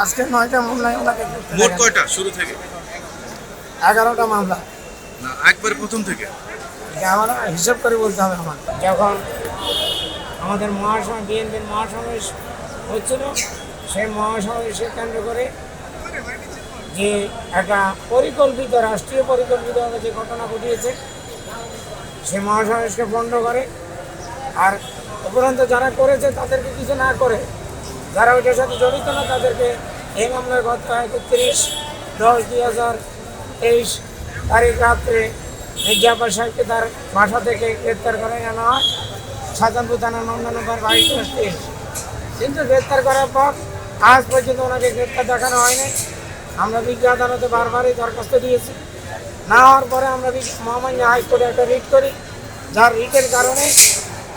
আজকে নয়টা মামলায় ওনাকে গ্রেপ্তার মোট কয়টা শুরু থেকে? এগারোটা মামলা। না একবারে প্রথম থেকে? আমার হিসাব করে বলতে হবে আমার যখন আমাদের মহাসভা বিএনপির মহাসমাবেশ হচ্ছিল সেই মহাসমাবেশকে কেন্দ্র করে যে একটা পরিকল্পিত রাষ্ট্রীয় পরিকল্পিতভাবে যে ঘটনা ঘটিয়েছে সে মহাসমাবেশকে বন্ধ করে। আর উপরন্ত যারা করেছে তাদেরকে কিছু না করে যারা ওইটার সাথে জড়িত না, তাদেরকে এই মামলায় গত একত্রিশ দশ, দুই হাজার তেইশ তারিখ রাত্রে মির্জাফর সাহেবকে তার বাসা থেকে গ্রেপ্তার করে আনা হয়। সাজানপুর থানার নন্দন নম্বর বাইশ কিন্তু গ্রেপ্তার করার পর আজ পর্যন্ত ওনাকে গ্রেপ্তার দেখানো হয়নি। আমরা বিজ্ঞ আদালতে বারবারই দরখাস্ত দিয়েছি। না হওয়ার পরে আমরা মহামান্য হাইকোর্টে একটা রিট করি। যার রিটের কারণে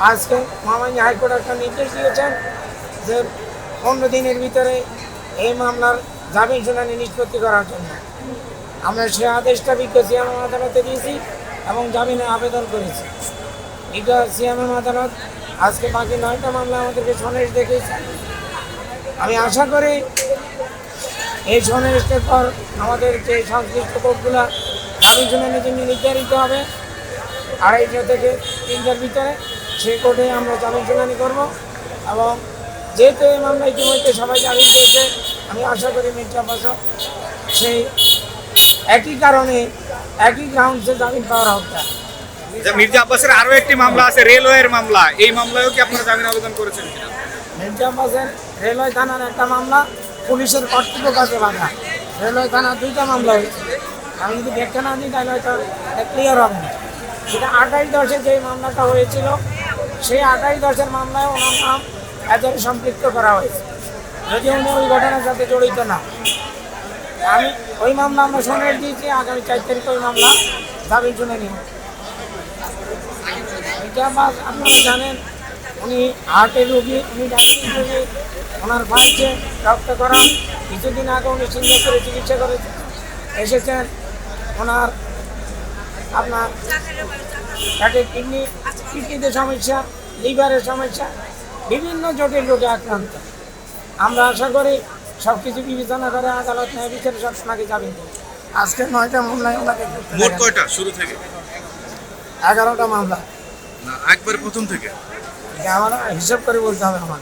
আজকে মহামান্য হাইকোর্ট একটা নির্দেশ দিয়েছেন যে পনেরো দিনের ভিতরে এই মামলার জামিন শুনানি নিষ্পত্তি করার জন্য। আমরা সে আদেশটা বিজ্ঞ সিএম আদালতে দিয়েছি এবং জামিনে আবেদন করেছি। বিজ্ঞ সিএম আদালত আজকে বাকি নয়টা মামলা আমাদেরকে সনেশ দেখেছে আমি আশা করি এই সনেশের পর আমাদের যে সংশ্লিষ্ট কোর্টগুলো দাবি শুনানির জন্য নির্ধারিত হবে, আড়াইশো থেকে তিনটার ভিতরে সেই কোর্টে আমরা জামিন শুনানি করব এবং যেহেতু এই মামলা ইতিমধ্যে সবাই জামিন পেয়েছে আমি আশা করি মির্জা বাসা সেই একই কারণে একই গ্রাউন্ডসে জামিন পাওয়ার হকটা যে মির্জা আব্বাসের আরও একটি মামলা আছে রেলওয়ের মামলা। এই মামলায়ও কি আপনারা জামিন আবেদন করেছেন কিনা? মির্জা আব্বাসের রেলওয়ে থানার একটা মামলা পুলিশের কর্তৃপক্ষ কাছে বাধা। রেলওয়ে থানার দুইটা মামলা হয়েছে। আমি যদি ব্যাখ্যা না দিই তাহলে হয়তো ক্লিয়ার হবে না। সেটা আঠাশ দশে যে মামলাটা হয়েছিল সেই আঠাশ দশের মামলায় ওনার নাম এজেন্ট সম্পৃক্ত করা হয়েছে। যদি উনি ওই ঘটনার সাথে জড়িত না। আমি ওই মামলা আমরা শুনে দিয়েছি, আগামী চার তারিখ ওই মামলা দাবি শুনে নিব। এটা আপনারা জানেন, উনি হার্টের রোগী, উনি ডায়াবেটিস রোগী, ওনার ভাইকে রক্ত করা। কিছুদিন আগে উনি সিঙ্গাপুরে চিকিৎসা করেছেন এসেছেন। ওনার আপনার পেটের কিডনি, কিডনিতে সমস্যা, লিভারের সমস্যা বিভিন্ন জটিল রোগে আক্রান্ত। আমরা আশা করি সব কিছু বিবেচনা করে আদালত ন্যায় বিচারে সবসময় যাবেন। আজকে নয়টা মামলায় ওনাকে মোট কয়টা শুরু থেকে? এগারোটা মামলা। না একবারে প্রথম থেকে। আমার হিসাব করে বলতে হবে আমার